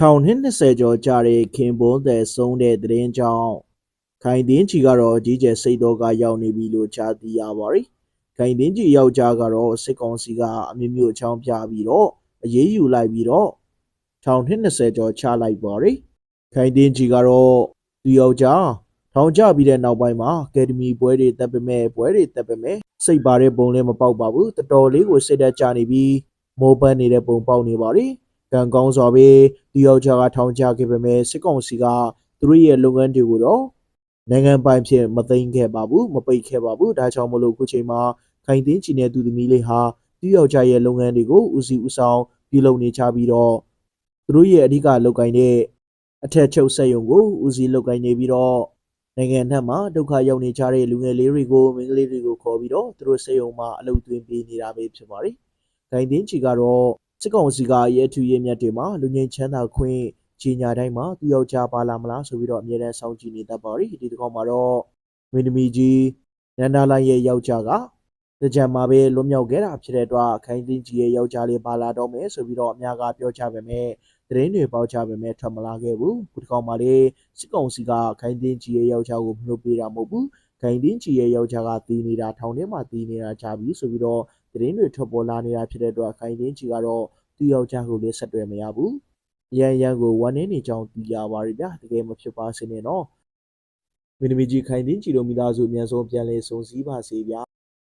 ထောင်နှစ်20ကျော်ကြာတဲ့ခင်ပွန်းတဲ့ဆုံးတဲ့တရင်ကြောင့်ခိုင်တင်းချီကတော့ကြီးကျယ်စိတ်တော်ကရောက်နေပြီလို့ကြားသိရပါတယ်။ခိုင်တင်းချီယောက်ျားကတော့စစ်ကောင်စီကအမျိုးမျိုးအချောင်းပြပြီးတော့အရေးယူလိုက်ပြီးတော့ထောင်နှစ်20ကျော်ချလိုက်ပါတယ်။ခိုင်တင်းချီကတော့သူယောက်ျားထောင်ကျပြီးတဲ့နောက်ပိုင်းမှာအကယ်ဒမီပွဲတွေတက်ပေမဲ့ပွဲတွေတက်ပေမဲ့စိတ်ပါတဲ့ပုံလည်းမပေါက်ပါဘူး။တော်တော်လေးကိုစိတ်သက်ကြနေပြီးမောပန်းနေတဲ့ပုံပေါက်နေပါတယ်။ ကံကောင်းစွာပဲဒီယောက်ျားကထောင်ချခဲ့ပေမဲ့စစ်ကောင်စီကသူတို့ရဲ့လုပ်ငန်းတွေကိုတော့နိုင်ငံပိုင်ဖြစ်မသိမ်းခဲ့ပါဘူးမပိတ်ခဲ့ပါဘူးဒါကြောင့်မလို့ခုချိန်မှာခိုင်တင်းချီနဲ့သူသမီးလေးဟာဒီယောက်ျားရဲ့လုပ်ငန်းတွေကိုဦးစီးဦးဆောင်ပြုလုပ်နေကြပြီးတော့သူတို့ရဲ့အဓိကလုပ်ကိုင်တဲ့အထက်ချုပ်ဆက်ယုံကိုဦးစီးလုပ်ကိုင်နေပြီးတော့နိုင်ငံအနှံ့မှာဒုက္ခရောက်နေကြတဲ့လူငယ်လေးတွေကိုမိန်းကလေးတွေကိုခေါ်ပြီးတော့သူတို့ဆက်ယုံမှာအလုပ်သွင်းပေးနေတာပဲဖြစ်ပါတယ်။ခိုင်တင်းချီကတော့ စစ်ကောင်စီကရဲထူရဲမြတ်တွေမှာလူငင်ချမ်းသာခွင့်ကြီးညာတိုင်းမှာသူယောက်ျားပါလာမလားဆိုပြီးတော့အမြဲတမ်းစောင့်ကြည့်နေတတ်ပါရီဒီတစ်ခေါက်မှာတော့မင်းသမီးကြီးနန္ဒာလိုင်းရဲ့ယောက်ျားကတကြံမှာပဲလွတ်မြောက်ခဲ့တာဖြစ်တဲ့အတွက်ခိုင်းသိန်းကြီးရဲ့ယောက်ျားလေးပါလာတော့မယ်ဆိုပြီးတော့အများကပြောကြပါမယ်သတင်းတွေပေါက်ကြပါမယ်ထွက်မလာခဲ့ဘူးဒီတစ်ခေါက်မှာလေစစ်ကောင်စီကခိုင်းသိန်းကြီးရဲ့ယောက်ျားကိုမလို့ပေးတာမဟုတ်ဘူးခိုင်းသိန်းကြီးရဲ့ယောက်ျားကတည်နေတာထောင်ထဲမှာတည်နေတာကြာပြီဆိုပြီးတော့ သတင်းတွေထွက်ပေါ်လာနေတာဖြစ်တဲ့အတွက်ခိုင်းသိန်းကြီးကတော့သူယောက်ျားကိုလည်းဆက်တွယ်မရဘူး။ရန်ရန်ကိုဝမ်းနေနေကြောင်းသိရပါရဗျာ။တကယ်မဖြစ်ပါစေနဲ့နော်။မင်းသမီးကြီးခိုင်တင်းကြည်တို့မိသားစုအမြန်ဆုံးပြန်လည်ဆုံစည်းပါစေဗျာ